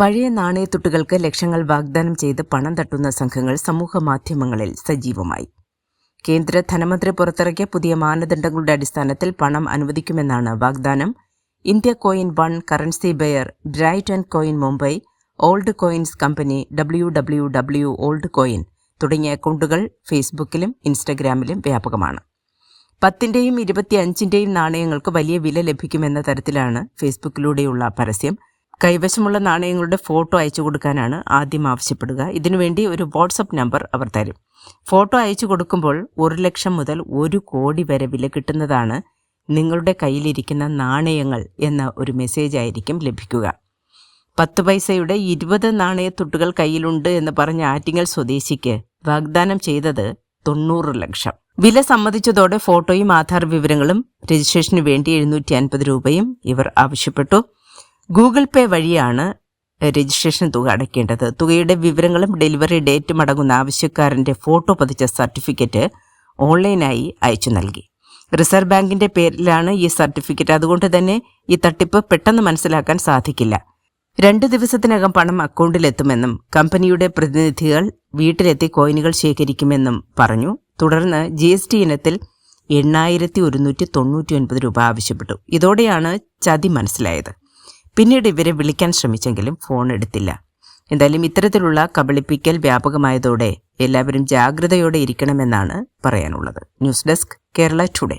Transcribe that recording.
പഴയ നാണയത്തുട്ടുകൾക്ക് ലക്ഷങ്ങൾ വാഗ്ദാനം ചെയ്ത് പണം തട്ടുന്ന സംഘങ്ങൾ സമൂഹ മാധ്യമങ്ങളിൽ സജീവമായി. കേന്ദ്ര ധനമന്ത്രി പുറത്തിറക്കിയ പുതിയ മാനദണ്ഡങ്ങളുടെ അടിസ്ഥാനത്തിൽ പണം അനുവദിക്കുമെന്നാണ് വാഗ്ദാനം. India coin one currency bear bright and coin Mumbai old coins company W W W old coin തുടങ്ങിയ അക്കൗണ്ടുകൾ ഫേസ്ബുക്കിലും ഇൻസ്റ്റഗ്രാമിലും വ്യാപകമാണ്. പത്തിന്റെയും ഇരുപത്തിയഞ്ചിന്റെയും നാണയങ്ങൾക്ക് വലിയ വില ലഭിക്കുമെന്ന തരത്തിലാണ് ഫേസ്ബുക്കിലൂടെയുള്ള പരസ്യം. കൈവശമുള്ള നാണയങ്ങളുടെ ഫോട്ടോ അയച്ചു കൊടുക്കാനാണ് ആദ്യം ആവശ്യപ്പെടുക. ഇതിനുവേണ്ടി ഒരു വാട്സപ്പ് നമ്പർ അവർ തരും. ഫോട്ടോ അയച്ചു കൊടുക്കുമ്പോൾ ഒരു ലക്ഷം മുതൽ ഒരു കോടി വരെ വില കിട്ടുന്നതാണ് നിങ്ങളുടെ കയ്യിലിരിക്കുന്ന നാണയങ്ങൾ എന്ന ഒരു മെസ്സേജ് ആയിരിക്കും ലഭിക്കുക. പത്ത് പൈസയുടെ ഇരുപത് നാണയത്തുട്ടുകൾ കയ്യിലുണ്ട് എന്ന് പറഞ്ഞ ആറ്റിങ്ങൽ സ്വദേശിക്ക് വാഗ്ദാനം ചെയ്തത് തൊണ്ണൂറ് ലക്ഷം. വില സമ്മതിച്ചതോടെ ഫോട്ടോയും ആധാർ വിവരങ്ങളും രജിസ്ട്രേഷന് വേണ്ടി എഴുന്നൂറ്റി അൻപത് രൂപയും ഇവർ ആവശ്യപ്പെട്ടു. ഗൂഗിൾ പേ വഴിയാണ് രജിസ്ട്രേഷൻ തുക അടയ്ക്കേണ്ടത്. തുകയുടെ വിവരങ്ങളും ഡെലിവറി ഡേറ്റും അടങ്ങുന്ന ആവശ്യക്കാരന്റെ ഫോട്ടോ പതിച്ച സർട്ടിഫിക്കറ്റ് ഓൺലൈനായി അയച്ചു നൽകി. റിസർവ് ബാങ്കിന്റെ പേരിലാണ് ഈ സർട്ടിഫിക്കറ്റ് അതുകൊണ്ട് തന്നെ ഈ തട്ടിപ്പ് പെട്ടെന്ന് മനസ്സിലാക്കാൻ സാധിക്കില്ല. രണ്ട് ദിവസത്തിനകം പണം അക്കൗണ്ടിലെത്തുമെന്നും കമ്പനിയുടെ പ്രതിനിധികൾ വീട്ടിലെത്തി കോയിനുകൾ ശേഖരിക്കുമെന്നും പറഞ്ഞു. തുടർന്ന് ജി എസ് ടി ഇനത്തിൽ എണ്ണായിരത്തി ഒരുന്നൂറ്റി തൊണ്ണൂറ്റി ഒൻപത് രൂപ ആവശ്യപ്പെട്ടു. ഇതോടെയാണ് ചതി മനസ്സിലായത്. പിന്നീട് ഇവരെ വിളിക്കാൻ ശ്രമിച്ചെങ്കിലും ഫോൺ എടുത്തില്ല. എന്തായാലും ഇത്തരത്തിലുള്ള കബളിപ്പിക്കൽ വ്യാപകമായതോടെ എല്ലാവരും ജാഗ്രതയോടെ ഇരിക്കണമെന്നാണ് പറയാനുള്ളത്. News desk Kerala today.